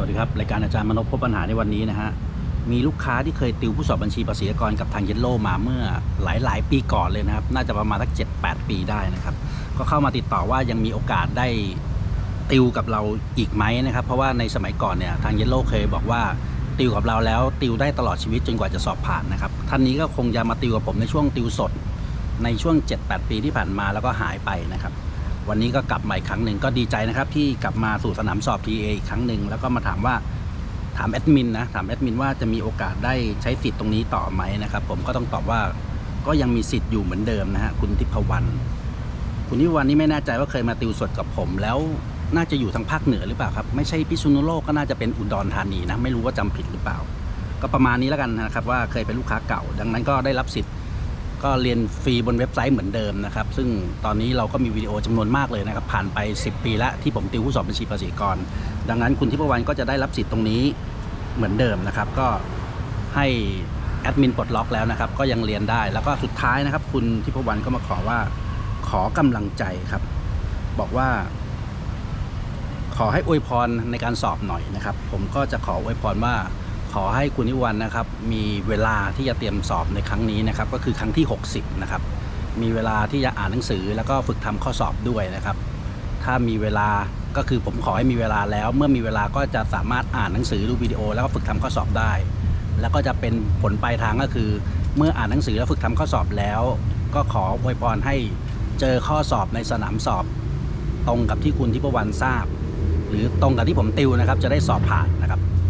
วัสดีครับรายการอาจารย์มนพพบปัญหาในวันนี้นะฮะมีลูกค้าที่เคยติวผู้สอบบัญชีภาษีกรกับทางเยลโลมาเมื่อหลายหลายๆปีก่อนเลยนะครับ น่าจะประมาณสักเจ็ดแปดปีได้นะครับ ก็เข้ามาติดต่อว่ายังมีโอกาสได้ติวกับเราอีกไหมนะครับ เพราะว่าในสมัยก่อนเนี่ยทางเยลโลเคยบอกว่าติวกับเราแล้วติวได้ตลอดชีวิตจนกว่าจะสอบผ่านนะครับท่านนี้ก็คงจะมาติวกับผมในช่วงติวสด ในช่วง 7-8 ปีที่ผ่านมาแล้วก็หายไปนะครับ วันนี้ก็กลับมาอีกครั้งหนึ่งก็ดีใจนะครับที่กลับมาสู่สนามสอบ TA อีกครั้งหนึ่งแล้วก็มาถามว่าถามแอดมินนะถามแอดมินว่าจะมีโอกาสได้ใช้สิทธิ์ตรงนี้ต่อไหมนะครับ ผมก็ต้องตอบว่าก็ยังมีสิทธิ์อยู่เหมือนเดิมนะฮะคุณทิพวรรณคุณทิพวรรณนี่ไม่แน่ใจว่าเคยมาติวสดกับผม แล้วน่าจะอยู่ทางภาคเหนือหรือเปล่าครับไม่ใช่พิษณุโลกก็น่าจะเป็นอุดรธานีนะไม่รู้ว่าจำผิดหรือเปล่า ก็ประมาณนี้แล้วกันนะครับว่าเคยเป็นลูกค้าเก่า ดังนั้นก็ได้รับสิทธิ์ ก็เรียนฟรีบนเว็บไซต์เหมือนเดิมนะครับ ซึ่งตอนนี้เราก็มีวิดีโอจำนวนมากเลยนะครับ ผ่านไป 10 ปีล้วที่ผมติวผู้สอบบัญชีภาษีกร ดังนั้นคุณทิพวรรณก็จะได้รับสิทธิ์ตรงนี้เหมือนเดิมนะครับ ก็ให้แอดมินปลดล็อกแล้วนะครับ ก็ยังเรียนได้แล้วก็สุดท้ายนะครับ คุณทิพวรรณก็มาขอว่าขอกำลังใจครับ บอกว่า ขอให้อวยพรในการสอบหน่อยนะครับ ผมก็จะขออวยพรว่า ขอให้คุณนิวันนะครับ มีเวลาที่จะเตรียมสอบในครั้งนี้นะครับ ก็คือครั้งที่ 60 นะครับ มีเวลาที่จะอ่านหนังสือแล้วก็ฝึกทำข้อสอบด้วยนะครับ ถ้ามีเวลาก็คือผมขอให้มีเวลาแล้ว เมื่อมีเวลาก็จะสามารถอ่านหนังสือดูวิดีโอ แล้วก็ฝึกทำข้อสอบได้ แล้วก็จะเป็นผลปลายทางก็คือ เมื่ออ่านหนังสือแล้วฝึกทำข้อสอบแล้ว ก็ขออวยพรให้เจอข้อสอบในสนามสอบ ตรงกับที่คุณทิพวรรณทราบ หรือตรงกับที่ผมติวนะครับ จะได้สอบผ่านนะครับ